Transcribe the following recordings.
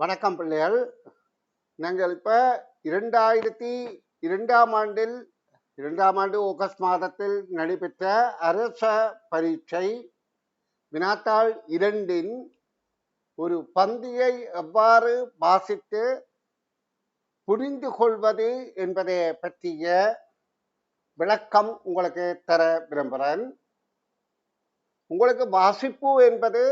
வணக்கம் பிள்ளைகள். நாங்கள் இப்போ இரண்டாயிரத்தி இரண்டாம் ஆண்டில் இரண்டாம் ஆண்டு ஆகஸ்ட் மாதத்தில் நடைபெற்ற அரச பரீட்சை வினாத்தாள் இரண்டின் ஒரு பந்தியை எவ்வாறு வாசித்து புரிந்து கொள்வது என்பதை பற்றிய விளக்கம் உங்களுக்கு தர விரும்புகிறேன். உங்களுக்கு வாசிப்பு என்பது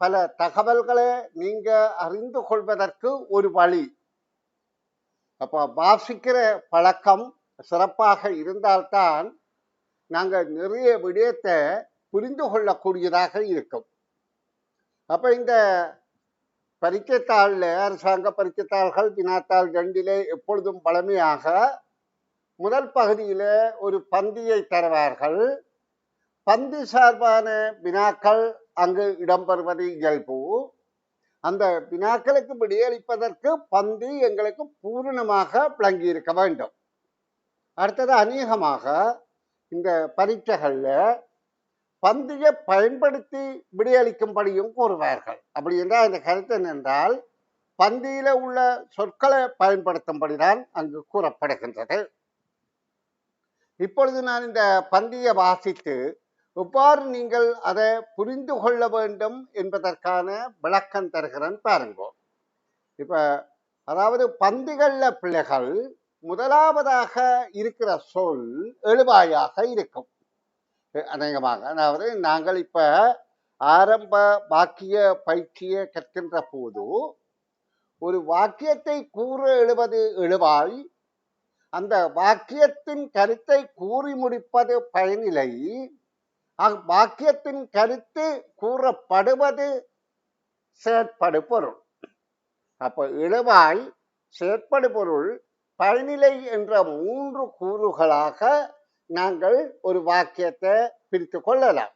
பல தகவல்களை நீங்க அறிந்து கொள்வதற்கு ஒரு வழி அப்ப வாசிக்கிற பழக்கம் சிறப்பாக இருந்தால்தான் நாங்கள் நிறைய விடயத்தை புரிந்து கொள்ளக்கூடியதாக இருக்கும் அப்ப இந்த பரீட்சைத்தாளில் அரசாங்க பரீட்சைத்தாள்கள் வினாத்தாள் ரெண்டிலே எப்பொழுதும் பழமையாக முதல் பகுதியில ஒரு பந்தியை தருவார்கள் பந்தி சார்பான வினாக்கள் அங்கு இடம்பெறுவது இயல்பு. அந்த வினாக்களுக்கு விடையளிப்பதற்கு பந்தி எங்களுக்கு பூரணமாக விளங்கி இருக்க வேண்டும். அடுத்தது அநேகமாக இந்த பரீட்சைகளில் பந்தியை பயன்படுத்தி விடையளிக்கும்படியும் கூறுவார்கள். அப்படி என்றால் அந்த கருத்து என்னென்றால் பந்தியில உள்ள சொற்களை பயன்படுத்தும்படிதான் அங்கு கூறப்படுகின்றது. இப்பொழுது நான் இந்த பந்தியை வாசித்து எவ்வாறு நீங்கள் அதை புரிந்து கொள்ள வேண்டும் என்பதற்கான விளக்கம் தருகிறேன் பாருங்க. இப்ப அதாவது பந்திகள்ல பிள்ளைகள் முதலாவதாக இருக்கிற சொல் எழுவாயாக இருக்கும். அநேகமாக அதாவது நாங்கள் இப்ப ஆரம்ப வாக்கிய பயிற்சியை கற்கின்ற போது ஒரு வாக்கியத்தை கூற எழுவது எழுவாய் அந்த வாக்கியத்தின் கருத்தை கூறி முடிப்பது பயனிலை வாக்கியத்தின் கருத்து கூறப்படுவது செயற்படு பொருள் அப்ப இழுவாய் செயற்படு பொருள் பயனிலை என்ற மூன்று கூறுகளாக நாங்கள் ஒரு வாக்கியத்தை பிரித்து கொள்ளலாம்.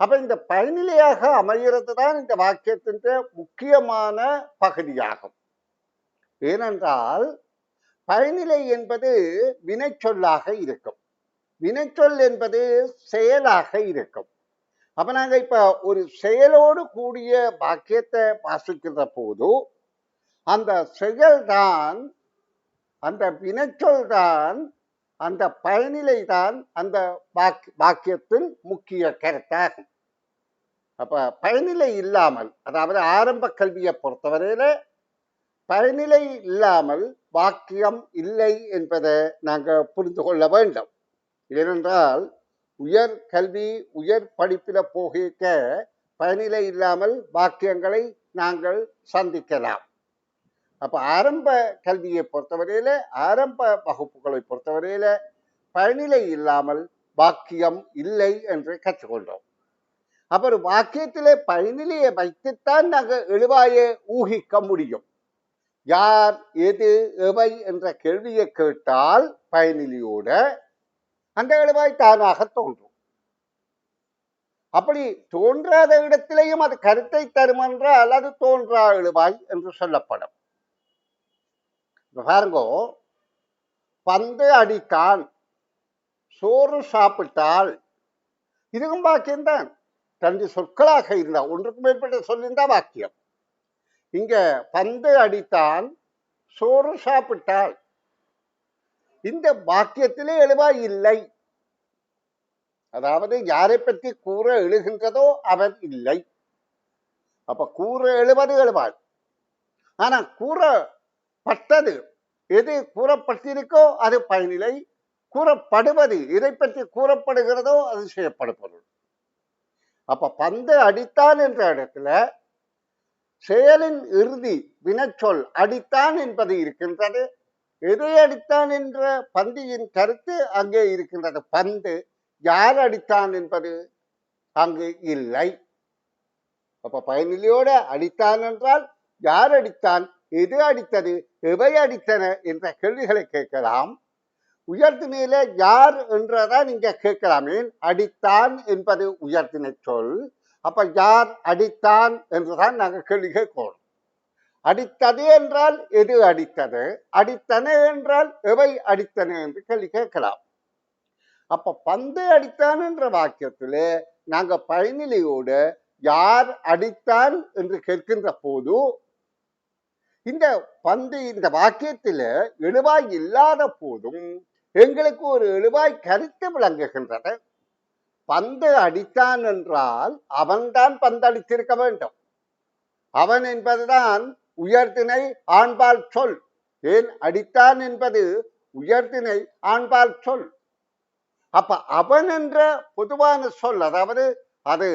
அப்ப இந்த பயனிலையாக அமைகிறது தான் இந்த வாக்கியத்தின் முக்கியமான பகுதியாகும். ஏனென்றால் பயனிலை என்பது வினைச்சொல்லாக இருக்கும். வினைச்சொல் என்பது செயலாக இருக்கும். அப்ப நாங்க இப்ப ஒரு செயலோடு கூடிய வாக்கியத்தை வாசிக்கிற போது அந்த செயல்தான் அந்த வினைச்சொல் தான் அந்த பயனிலை தான் அந்த வாக்கியத்தின் முக்கிய கருத்தாகும். அப்ப பயனிலை இல்லாமல் அதாவது ஆரம்ப கல்வியை பொறுத்தவரையில பயனிலை இல்லாமல் வாக்கியம் இல்லை என்பதை நாங்கள் புரிந்து கொள்ள வேண்டும். ஏனென்றால் உயர் கல்வி உயர் படிப்பில போகிக்க பயனிலை இல்லாமல் வாக்கியங்களை நாங்கள் சந்திக்கலாம். அப்ப ஆரம்ப கல்வியை பொறுத்தவரையில ஆரம்ப வகுப்புகளை பொறுத்தவரையில பயனிலை இல்லாமல் வாக்கியம் இல்லை என்று கற்றுக்கொண்டோம். அப்புறம் வாக்கியத்திலே பயனிலையை வைத்துத்தான் நாங்கள் எழுவாயை ஊகிக்க முடியும். யார் எது எவை என்ற கேள்வியை கேட்டால் பயனிலையோட அந்த எழுவாய் தானாக தோன்றும். அப்படி தோன்றாத இடத்திலேயும் அது கருத்தை தரும் என்றால் அது தோன்றா எழுவாய் என்று சொல்லப்படும். பாருங்கோ பந்து அடித்தான் சோறு சாப்பிட்டால் இதுவும் வாக்கியம்தான் ரெண்டு சொற்களாக இருந்தால் ஒன்றுக்கு மேற்பட்ட சொல்லியிருந்தா வாக்கியம் இங்க பந்து அடித்தான் சோறு சாப்பிட்டால் இந்த வாக்கியத்திலே எழுவாய் இல்லை. அதாவது யாரை பற்றி கூற எழுகின்றதோ அவர் இல்லை. அப்ப கூற எழுவது எழுவாய் ஆனா கூறப்பட்டது எது கூறப்பட்டிருக்கோ அது பயனிலை கூறப்படுவது இதை பற்றி கூறப்படுகிறதோ அது செய்யப்படும் பொருள் அப்ப பந்து அடித்தான் என்ற இடத்துல செயலின் இறுதி வினச்சொல் அடித்தான் என்பது இருக்கின்றது. எதை அடித்தான் என்ற பந்தியின் கருத்து அங்கே இருக்கின்றது. பந்து யார் அடித்தான் என்பது அங்கு இல்லை. அப்ப பயனிலையோட அடித்தான் என்றால் யார் அடித்தான் எது அடித்தது எவை அடித்தன என்ற கேள்விகளை கேட்கலாம். உயர்த்தினையில யார் என்றதான் இங்க கேட்கலாம். ஏன்? அடித்தான் என்பது உயர்த்தினை சொல். அப்ப யார் அடித்தான் என்றுதான் நாங்கள் கேள்வி கேட்கணும் அடித்தது என்றால் எது அடித்தது? அடித்தன என்றால் எவை அடித்தன என்று கேள்வி கேட்கலாம். அப்ப பந்து அடித்தான் என்ற வாக்கியத்திலே நாங்க பயனிலையோடு யார் அடித்தான் என்று கேட்கின்ற போது இந்த பந்து இந்த வாக்கியத்தில எழுவாய் இல்லாத போதும் எங்களுக்கு ஒரு எழுவாய் கருத்து விளங்குகின்றது. பந்து அடித்தான் என்றால் அவன்தான் பந்து அடித்திருக்க வேண்டும். அவன் என்பதுதான் உயர்திணை ஆண்பால் சொல். ஏன் அடித்தான் என்பது உயர்திணை ஆண்பால் சொல். அப்ப அவன் என்ற பொதுவான சொல் அதாவது அது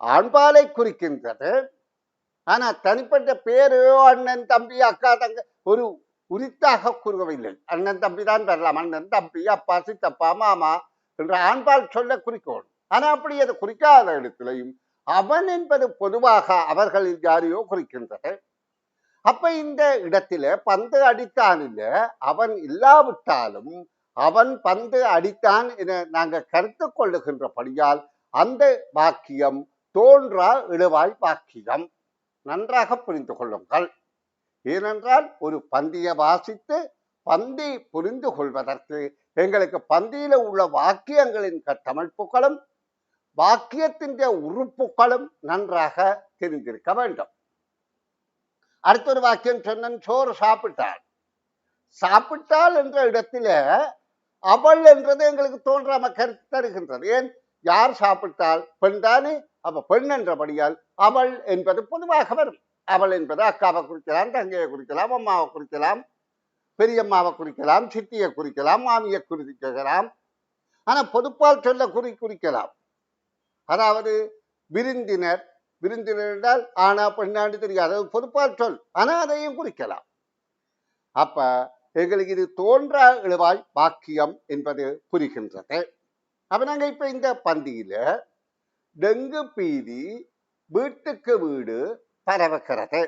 ஆண்பாலை குறிக்கின்றது. ஆனா தனிப்பட்ட பேரு அண்ணன் தம்பி அக்கா தங்க ஒரு உரித்தாக கூறவில்லை அண்ணன் தம்பி தான் வரலாம். அண்ணன் தம்பி அப்பா சித்தப்பா மாமா என்ற ஆண்பால் சொல்ல குறிக்கோள். ஆனா அப்படி அது குறிக்காத இடத்திலையும் அவன் என்பது பொதுவாக அவர்களில் யாரையோ குறிக்கின்றது. அப்ப இந்த இடத்தில பந்து அடித்தான் அவன் இல்லாவிட்டாலும் அவன் பந்து அடித்தான் என நாங்க கருத்து கொள்ளுகின்றபடியால் அந்த வாக்கியம் தோன்றா இழுவாய் வாக்கியம். நன்றாக புரிந்து கொள்ளுங்கள். ஏனென்றால் ஒரு பந்தியை வாசித்து பந்தி புரிந்து கொள்வதற்கு எங்களுக்கு பந்தியில உள்ள வாக்கியங்களின் கட்டமைப்புகளும் வாக்கியத்தின் உறுப்புகளும் நன்றாக தெரிந்திருக்க வேண்டும். அடுத்த ஒரு வாக்கியம் சொன்னன் சோறு சாப்பிட்டாள். சாப்பிட்டாள் என்ற இடத்துல அவள் என்றது எங்களுக்கு தோன்றாம கருத்து தருகின்றது. ஏன்? யார் சாப்பிட்டால் பெண் தானே? அப்ப பெண் என்றபடியால் அவள் என்பது பொதுவாக வரும். அவள் என்பது அக்காவை குறிக்கலாம் தங்கையை குறிக்கலாம் அம்மாவை குறிக்கலாம் பெரியம்மாவை குறிக்கலாம் சித்தியை குறிக்கலாம் மாமியை குறிக்கலாம். ஆனா பொதுப்பால் சொல்ல குறி குறிக்கலாம். அதாவது விருந்தினர் விருந்தினர் என்றால் ஆனா பெண்ணாண்டு தெரியாது. அது பொதுப்பால் சொல். ஆனா அதையும் குறிக்கலாம். அப்ப எங்களுக்கு இது தோன்றா இழுவாய் வாக்கியம் என்பது புரிகின்றது. அப்ப நாங்க இப்ப இந்த பந்தியில டெங்கு பீதி வீட்டுக்கு வீடு பரவுகிறது.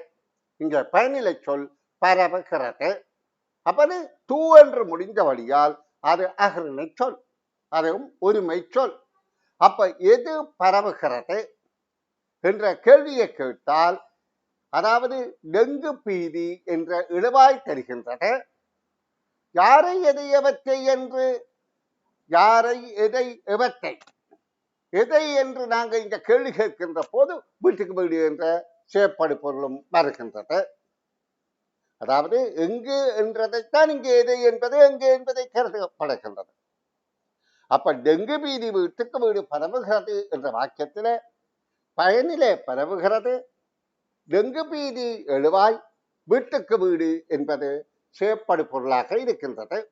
இங்க பயனிலை சொல் பரவுகிறது. அப்ப அது தூ என்று முடிந்த வழியால் அது அகரிணை சொல். அதுவும் ஒருமை சொல். அப்ப எது பரவுகிறது? என்ற கேள்வியை கேட்டால் அதாவது டெங்கு பீதி என்ற இழுவாய் தருகின்றது. யாரை எதை எவற்றை என்று யாரை எதை எவற்றை எதை என்று நாங்க இந்த கேள்வி கேட்கின்ற போது வீட்டுக்கு வீடு என்ற செயற்பாடு பொருளும் வருகின்றது. அதாவது எங்கு என்றதைத்தான் இங்கே எதை என்பது எங்கு என்பதை கருதப்படுகின்றது. அப்ப டெங்கு பீதி வீட்டுக்கு வீடு பரவுகிறது என்ற வாக்கியத்தில் பயனிலே பரவுகிறது. டெங்கு பீதி எழுவாய் வீட்டுக்கு வீடு என்பது செயற்படு பொருளாக இருக்கின்றது.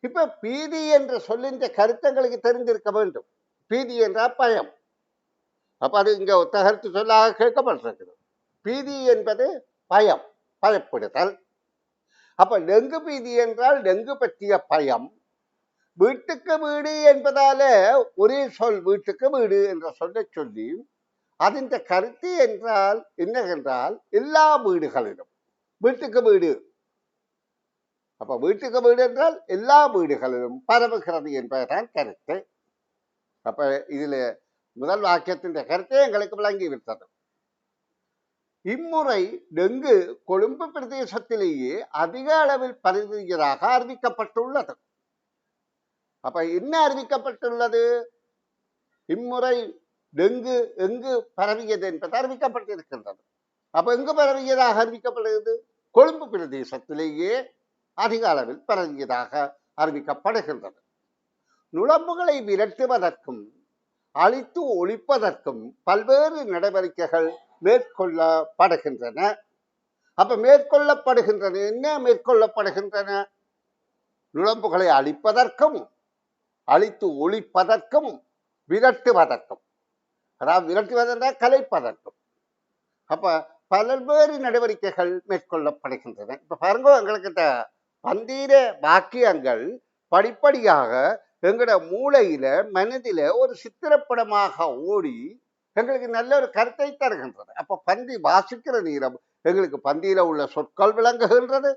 இப்ப பீதி என்ற சொல்லின்ற கருத்தங்களுக்கு தெரிந்திருக்க வேண்டும். பீதி என்றால் பயம். அப்ப அது இங்க ஒத்த கருத்து சொல்லாக கேட்கப்பட்டிருக்கிறது. பீதி என்பது பயம் பயப்படுதல். அப்ப டெங்கு பீதி என்றால் டெங்கு பற்றிய பயம் வீட்டுக்கு வீடு என்பதால ஒரே சொல் வீட்டுக்கு வீடு என்ற சொல்லை சொல்லி அதன் கருத்து என்றால் என்னவென்றால் எல்லா வீடுகளிலும். வீட்டுக்கு வீடு. அப்ப வீட்டுக்கு வீடு என்றால் எல்லா வீடுகளிலும் பரவுகிறது என்பதுதான் கருத்து. அப்ப இதுல முதல் வாக்கியத்தின் கருத்தை எங்களுக்கு விளங்கி விட்டது இம்முறை டெங்கு கொழும்பு பிரதேசத்திலேயே அதிக அளவில் பரவியதாக அறிவிக்கப்பட்டுள்ளது. அப்ப என்ன அறிவிக்கப்பட்டுள்ளது? இம்முறை டெங்கு எங்கு பரவியது என்பது அறிவிக்கப்பட்டிருக்கின்றது. அப்ப எங்கு பரவியதாக அறிவிக்கப்படுகிறது? கொழும்பு பிரதேசத்திலேயே அதிக அளவில் பரவியதாக அறிவிக்கப்படுகின்றது. நுழம்புகளை விரட்டுவதற்கும் அழித்து ஒழிப்பதற்கும் பல்வேறு நடவடிக்கைகள் மேற்கொள்ளப்படுகின்றன. அப்ப மேற்கொள்ளப்படுகின்றன என்ன மேற்கொள்ளப்படுகின்றன? நுழம்புகளை அழிப்பதற்கும் அழித்து ஒழிப்பதற்கும் விரட்டுவதற்கும். அதாவது விரட்டுவதென்றால் கலைப்பதற்கும். அப்ப பல்வேறு நடவடிக்கைகள் மேற்கொள்ளப்படுகின்றன. இப்ப பாருங்க எங்களுக்கு இந்த பந்தீர வாக்கியங்கள் படிப்படியாக எங்களோட மூளையில மனதில ஒரு சித்திரப்படமாக ஓடி எங்களுக்கு நல்ல ஒரு கருத்தை தருகின்றது. அப்ப பந்தி வாசிக்கிற நேரம் எங்களுக்கு பந்தியில உள்ள சொற்கள் விளங்குகின்றது.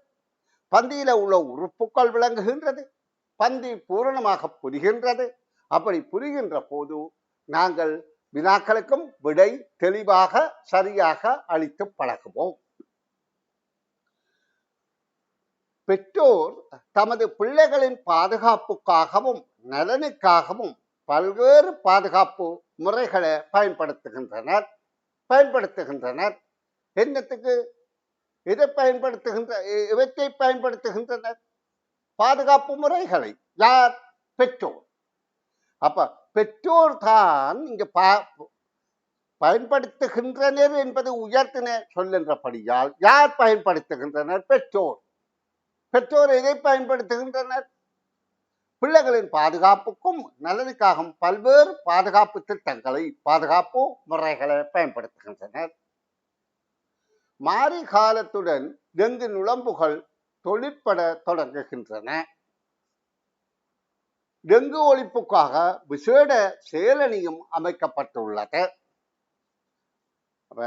பந்தியில உள்ள உறுப்புகள் விளங்குகின்றது. பந்தி பூரணமாக புரிகின்றது. அப்படி புரிகின்ற போது நாங்கள் வினாக்களுக்கும் விடை தெளிவாக சரியாக அளித்து பழகுவோம். பெற்றோர் தமது பிள்ளைகளின் பாதுகாப்புக்காகவும் நலனுக்காகவும் பல்வேறு பாதுகாப்பு முறைகளை பயன்படுத்துகின்றனர் பயன்படுத்துகின்றனர். என்னத்துக்கு? இதை பயன்படுத்துகின்ற இவற்றை பயன்படுத்துகின்றனர்? பாதுகாப்பு முறைகளை. யார்? பெற்றோர். அப்ப பெற்றோர் தான் இங்க பா- பயன்படுத்துகின்றனர் என்பது உயர்த்தின சொல்லுன்றபடியால் யார் பயன்படுத்துகின்றனர்? பெற்றோர். பெற்றோர் எதை பயன்படுத்துகின்றனர்? பிள்ளைகளின் பாதுகாப்புக்கும் நலனுக்காகவும் பல்வேறு பாதுகாப்பு திட்டங்களை பாதுகாப்பு முறைகளை பயன்படுத்துகின்றனர். மாறி காலத்துடன் டெங்கு நுழம்புகள் தொழிற்பட தொடங்குகின்றன. டெங்கு ஒழிப்புக்காக விசேட செயலணியும் அமைக்கப்பட்டுள்ளது.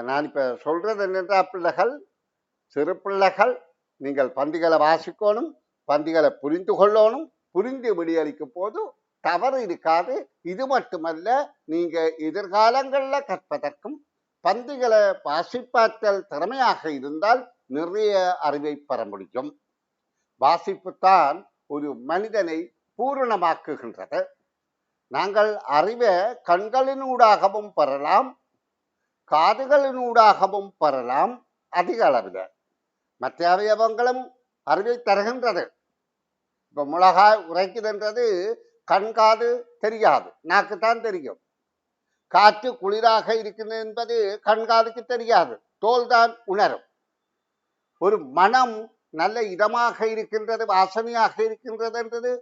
நான் இப்ப சொல்றது என்னென்றா பிள்ளைகள் சிறு பிள்ளைகள் நீங்கள் பந்திகளை வாசிக்கணும் பந்திகளை புரிந்து கொள்ளணும் புரிந்து விடியளிக்கும் போது தவறு இருக்காது. இது மட்டுமல்ல நீங்க எதிர்காலங்களில் கற்பதற்கும் பந்திகளை வாசிப்பாற்றல் திறமையாக இருந்தால் நிறைய அறிவை பெற முடியும். வாசிப்புத்தான் ஒரு மனிதனை பூரணமாக்குகின்றது. நாங்கள் அறிவை கண்களினூடாகவும் பெறலாம் காதுகளினூடாகவும் பெறலாம் அதிக அளவில். மற்ற அவயவங்களும் அறிவை தருகின்றது. இப்போ மிளகாய் உரைக்குதுன்றது கண் காது தெரியாது நாக்கு தான் தெரியும். காற்று குளிராக இருக்கிறது என்பது கண்காதுக்கு தெரியாது தோல் தான் உணரும். ஒரு மனம் நல்ல இதமாக இருக்கின்றது வாசனையாக இருக்கின்றது என்றது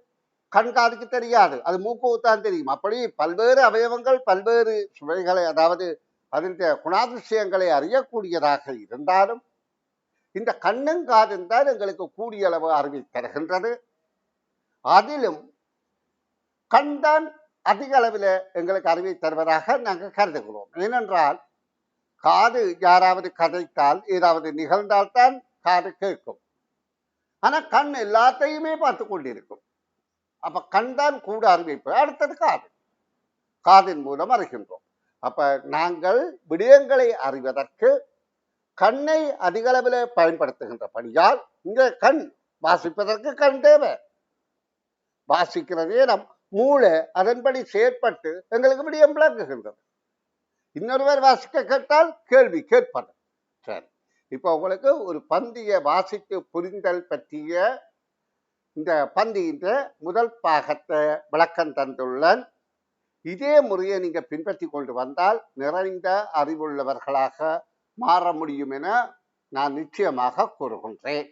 கண் காதுக்கு தெரியாது. அது மூக்கு தெரியும். அப்படி பல்வேறு அவயவங்கள் பல்வேறு சுவைகளை அதாவது அதன் குணாதிசயங்களை அறியக்கூடியதாக இருந்தாலும் இந்த கண்ணும் காதும் தான் எங்களுக்கு கூடிய அளவு அறிவை தருகின்றது. அதிலும் கண் தான் அதிக அளவில் எங்களுக்கு அறிவை தருவதாக நாங்கள் கருதுகிறோம். ஏனென்றால் காது யாராவது கதைத்தால் ஏதாவது நிகழ்ந்தால்தான் காது கேட்கும். ஆனா கண் எல்லாத்தையுமே பார்த்து கொண்டிருக்கும். அப்ப கண் தான் கூட அறிவிப்பு. அடுத்தது காது. காதின் மூலம் அறிகின்றோம். அப்ப நாங்கள் விடயங்களை அறிவதற்கு கண்ணை அதிகளவில் பயன்படுத்துகின்ற பணியால் இங்க கண் வாசிப்பதற்கு கண் தேவை. வாசிக்கிற நம் மூளை அதன்படி செயற்பட்டு எங்களுக்கு விடியம் விளங்குகின்றது. இன்னொருவர் வாசிக்க கேட்டால் கேள்வி கேட்பது. இப்போ உங்களுக்கு ஒரு பந்திய வாசித்து புரிந்தல் பற்றிய இந்த பந்தியின் முதல் பாகத்தை விளக்கம் தந்துள்ளன். இதே முறையை நீங்கள் பின்பற்றி கொண்டு வந்தால் நிறைந்த அறிவுள்ளவர்களாக மாற முடியும் என நான் நிச்சயமாக கூறுகின்றேன்.